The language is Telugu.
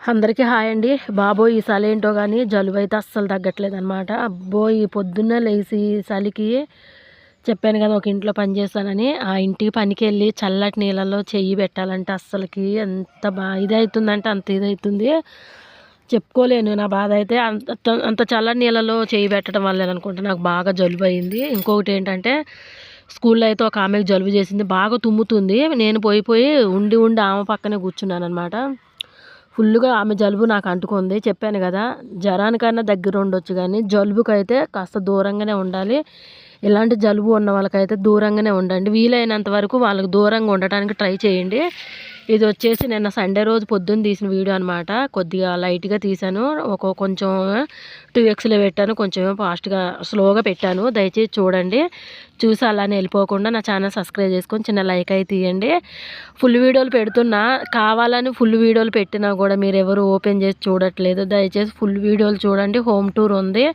అందరికీ హాయ్ అండి. బాబోయ్ ఈ చలి ఏంటో కానీ జలుబు అయితే అస్సలు తగ్గట్లేదు అనమాట అబ్బో ఈ పొద్దున్నే లేచి చలికి చెప్పాను కదా ఒక ఇంట్లో పని చేస్తానని. ఆ ఇంటికి పనికి వెళ్ళి చల్లటి నీళ్ళలో చెయ్యి పెట్టాలంటే అస్సలకి ఎంత బా ఇది అవుతుందంటే అంత ఇది అవుతుంది చెప్పుకోలేను నా బాధ అయితే అంత అంత చల్లటి నీళ్ళలో చెయ్యి పెట్టడం వల్ల అనుకుంటే నాకు బాగా జలుబు అయింది. ఇంకొకటి ఏంటంటే స్కూల్లో అయితే ఒక ఆమెకు జలుబు చేసింది బాగా తుమ్ముతుంది. నేను పోయి పోయి ఉండి ఉండి ఆమె పక్కనే కూర్చున్నాను అనమాట ఫుల్గా ఆమె జలుబు నాకు అంటుకుంది. చెప్పాను కదా జ్వరానికన్నా దగ్గర ఉండొచ్చు కానీ జలుబుకి అయితే కాస్త దూరంగానే ఉండాలి. ఇలాంటి జలుబు ఉన్న వాళ్ళకైతే దూరంగానే ఉండండి. వీలైనంత వరకు వాళ్ళకి దూరంగా ఉండటానికి ట్రై చేయండి. ఇది వచ్చేసి నిన్న సండే రోజు పొద్దున్న తీసిన వీడియో అనమాట కొద్దిగా లైట్గా తీశాను. ఒక కొంచెం టూ ఎక్స్లో పెట్టాను. కొంచెం ఫాస్ట్గా స్లోగా పెట్టాను. దయచేసి చూడండి. చూసి అలానే వెళ్ళిపోకుండా నా ఛానల్ సబ్స్క్రైబ్ చేసుకొని చిన్న లైక్ అయితే తీయండి ఫుల్ వీడియోలు పెడుతున్నా. కావాలని ఫుల్ వీడియోలు పెట్టినా కూడా మీరు ఎవరు ఓపెన్ చేసి చూడట్లేదు. దయచేసి ఫుల్ వీడియోలు చూడండి. హోమ్ టూర్ ఉంది.